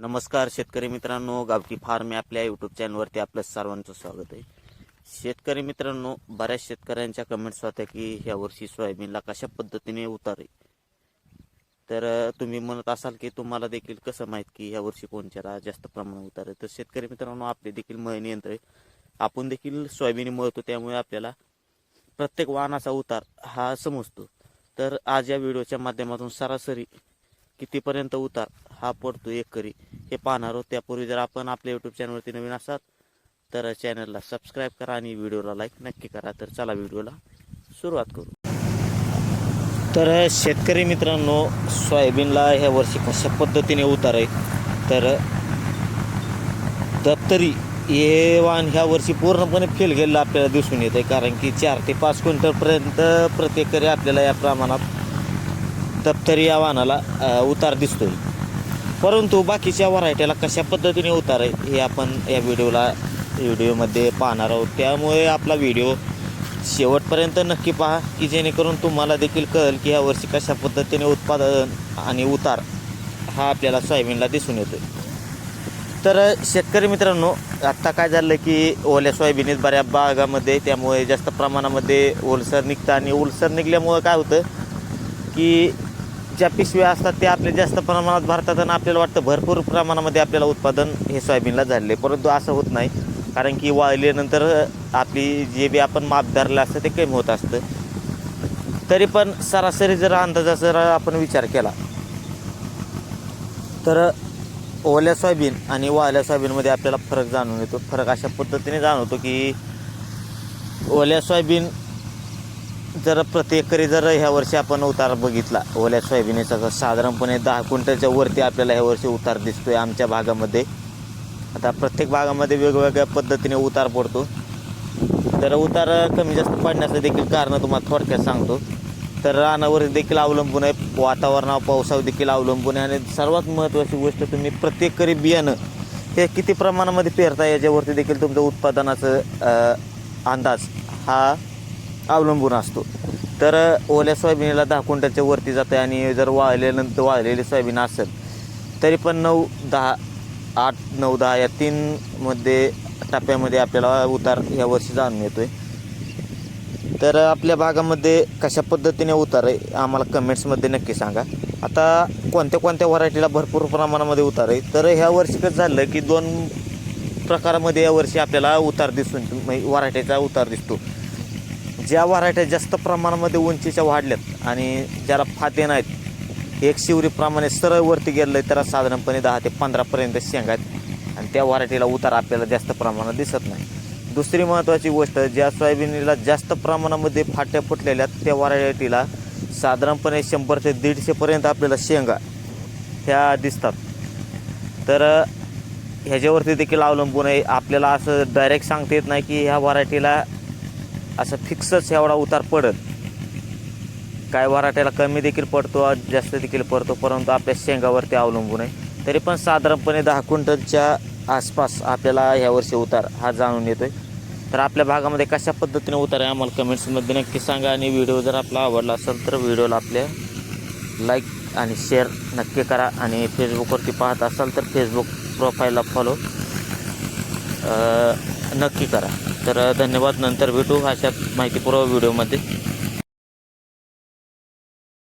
नमस्कार शेतकरी मित्रांनो गावठी फार्म आपल्या युट्यूब चॅनलवरती आपलं सर्वांचं स्वागत आहे. शेतकरी मित्रांनो बऱ्याच शेतकऱ्यांच्या कमेंट्स होत्या की ह्या वर्षी सोयाबीनला कशा पद्धतीने उतार? आहे तर तुम्ही म्हणत असाल की तुम्हाला देखील कसं माहीत की ह्या वर्षी जास्त प्रमाणात उतार? तर शेतकरी मित्रांनो आपले देखील मळणी यंत्र आहे. आपण देखील सोयाबीन मळतो त्यामुळे आपल्याला प्रत्येक वाहनाचा उतार हा समजतो. तर आज या व्हिडिओच्या माध्यमातून सरासरी कितीपर्यंत उतार हा पडतो एकरी? हे पाहणार आहोत. त्यापूर्वी जर आपण आपल्या यूट्यूब चॅनलवरती नवीन असाल तर चॅनलला सबस्क्राईब करा आणि व्हिडिओला लाईक नक्की करा. तर चला व्हिडिओला सुरुवात करू. तर शेतकरी मित्रांनो सोयाबीनला ह्या वर्षी कशा पद्धतीने उतार आहे? तर दप्तरी हे वाहन ह्या वर्षी पूर्णपणे फेल गेलेलं आपल्याला दिसून येत आहे कारण की चार ते पाच क्विंटलपर्यंत प्रत्येकरी आपल्याला या प्रमाणात दप्तरी या वाहनाला उतार दिसतोय. परंतु बाकीच्या व्हरायटीला कशा पद्धतीने उतार आहे हे आपण या व्हिडिओला व्हिडिओमध्ये पाहणार आहोत. त्यामुळे आपला व्हिडिओ शेवटपर्यंत नक्की पहा की जेणेकरून तुम्हाला देखील कळेल की या वर्षी कशा पद्धतीने उत्पादन आणि उतार हा आपल्याला सोयाबीनला दिसून येतो तर शेतकरी मित्रांनो आत्ता काय झालं की ओल्या सोयाबीनीत बऱ्या बागामध्ये त्यामुळे जास्त प्रमाणामध्ये ओलसर निघतं आणि ओलसर निघल्यामुळं काय होतं की ज्या पिशव्या असतात त्या आपल्या जास्त प्रमाणात भारतात आणि आपल्याला वाटतं भरपूर प्रमाणामध्ये आपल्याला उत्पादन हे सोयाबीनला झालेलं. आहे परंतु असं होत नाही. कारण की वाळल्यानंतर आपली जे बी आपण माप धरलं असतं ते कमी होत असतं. तरी पण सरासरी जर अंदाजा जर आपण विचार केला तर ओल्या सोयाबीन आणि वाळल्या सोयाबीनमध्ये आपल्याला फरक जाणून येतो. फरक अशा पद्धतीने जाणवतो की ओल्या सोयाबीन जर प्रति एकरी जर ह्या वर्षी आपण उतार बघितला ओल्या सोयाबीनचा तर साधारणपणे दहा क्विंटलच्या वरती आपल्याला ह्या वर्षी उतार दिसतोय आमच्या भागामध्ये. आता प्रत्येक भागामध्ये वेगवेगळ्या पद्धतीने उतार पडतो. तर उतार कमी जास्त पडण्याचं देखील कारण तुम्हाला थोडक्यात सांगतो. तर रानावर देखील अवलंबून आहे वातावरणावर पावसावर देखील अवलंबून आहे. आणि सर्वात महत्त्वाची गोष्ट तुम्ही प्रत्येक करी बियाणं हे किती प्रमाणामध्ये पेरता याच्यावरती देखील तुमचं उत्पादनाचं अंदाज हा अवलंबून असतो. तर ओल्या सोयाबीनला दहा क्विंटलच्या वरती जाते आणि जर वाळल्यानंतर वाळलेली सोयाबीन असेल तरी पण नऊ दहा आठ नऊ दहा या तीनमध्ये टप्प्यामध्ये आपल्याला उतार या वर्षी जाणून येतो आहे तर आपल्या भागामध्ये कशा पद्धतीने उतार आहे आम्हाला कमेंट्समध्ये नक्की सांगा. आता कोणत्या कोणत्या व्हरायटीला भरपूर प्रमाणामध्ये उतार आहे तर ह्या वर्षी कसं झालं की दोन प्रकारामध्ये यावर्षी आपल्याला उतार दिसून म्हणजे व्हरायटीचा उतार दिसतो. ज्या व्हरायट्या जास्त प्रमाणामध्ये उंचीच्या वाढल्यात आणि ज्याला फाते नाहीत एक शिवरीप्रमाणे सरळ वरती गेलं आहे त्याला साधारणपणे दहा ते पंधरापर्यंत शेंगा आहेत. आणि त्या व्हरायटीला उतार आपल्याला जास्त प्रमाणात दिसत नाही. दुसरी महत्त्वाची गोष्ट ज्या सोयाबीनला जास्त प्रमाणामध्ये फाट्या फुटलेल्या आहेत, त्या व्हरायटीला साधारणपणे शंभर ते दीडशेपर्यंत आपल्याला शेंगा ह्या दिसतात. तर ह्याच्यावरती देखील अवलंबून आहे. आपल्याला असं डायरेक्ट सांगता येत नाही की ह्या व्हरायटीला असं फिक्सच एवढा उतार पडत. काय वराट्याला कमी देखील पडतो जास्त देखील पडतो परंतु आपल्या शेंगावरती अवलंबून आहे. तरी पण साधारणपणे दहा क्विंटलच्या आसपास आपल्याला ह्या वर्षी उतार हा जाणून येतो आहे तर आपल्या भागामध्ये कशा पद्धतीने उतार आहे आम्हाला कमेंट्समध्ये नक्की सांगा. आणि व्हिडिओ जर आपला आवडला असेल तर व्हिडिओला आपल्या लाईक आणि शेअर नक्की करा. आणि फेसबुकवरती पाहत असाल तर फेसबुक प्रोफाईलला फॉलो नक्की करा. तर धन्यवाद. नंतर भेटू अशा माहितीपूर्व व्हिडिओमध्ये.